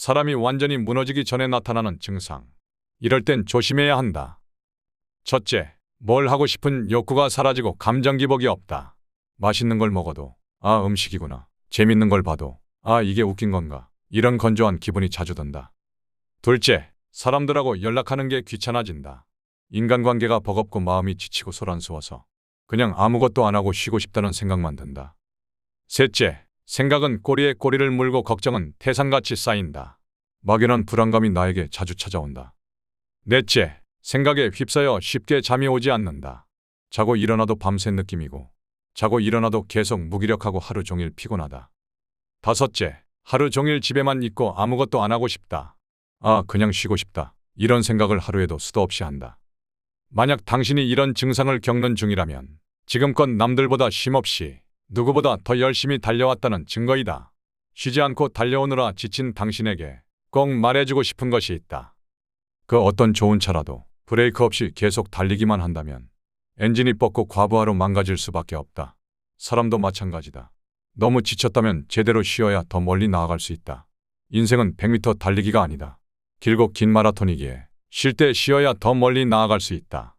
사람이 완전히 무너지기 전에 나타나는 증상. 이럴 땐 조심해야 한다. 첫째, 뭘 하고 싶은 욕구가 사라지고 감정 기복이 없다. 맛있는 걸 먹어도 아 음식이구나. 재밌는 걸 봐도 아 이게 웃긴 건가. 이런 건조한 기분이 자주 든다. 둘째, 사람들하고 연락하는 게 귀찮아진다. 인간관계가 버겁고 마음이 지치고 소란스워서 그냥 아무것도 안 하고 쉬고 싶다는 생각만 든다. 셋째, 생각은 꼬리에 꼬리를 물고 걱정은 태산같이 쌓인다. 막연한 불안감이 나에게 자주 찾아온다. 넷째, 생각에 휩싸여 쉽게 잠이 오지 않는다. 자고 일어나도 밤새 느낌이고, 자고 일어나도 계속 무기력하고 하루 종일 피곤하다. 다섯째, 하루 종일 집에만 있고 아무것도 안 하고 싶다. 아, 그냥 쉬고 싶다. 이런 생각을 하루에도 수도 없이 한다. 만약 당신이 이런 증상을 겪는 중이라면 지금껏 남들보다 쉼없이 누구보다 더 열심히 달려왔다는 증거이다. 쉬지 않고 달려오느라 지친 당신에게 꼭 말해주고 싶은 것이 있다. 그 어떤 좋은 차라도 브레이크 없이 계속 달리기만 한다면 엔진이 뻗고 과부하로 망가질 수밖에 없다. 사람도 마찬가지다. 너무 지쳤다면 제대로 쉬어야 더 멀리 나아갈 수 있다. 인생은 100m 달리기가 아니다. 길고 긴 마라톤이기에 쉴 때 쉬어야 더 멀리 나아갈 수 있다.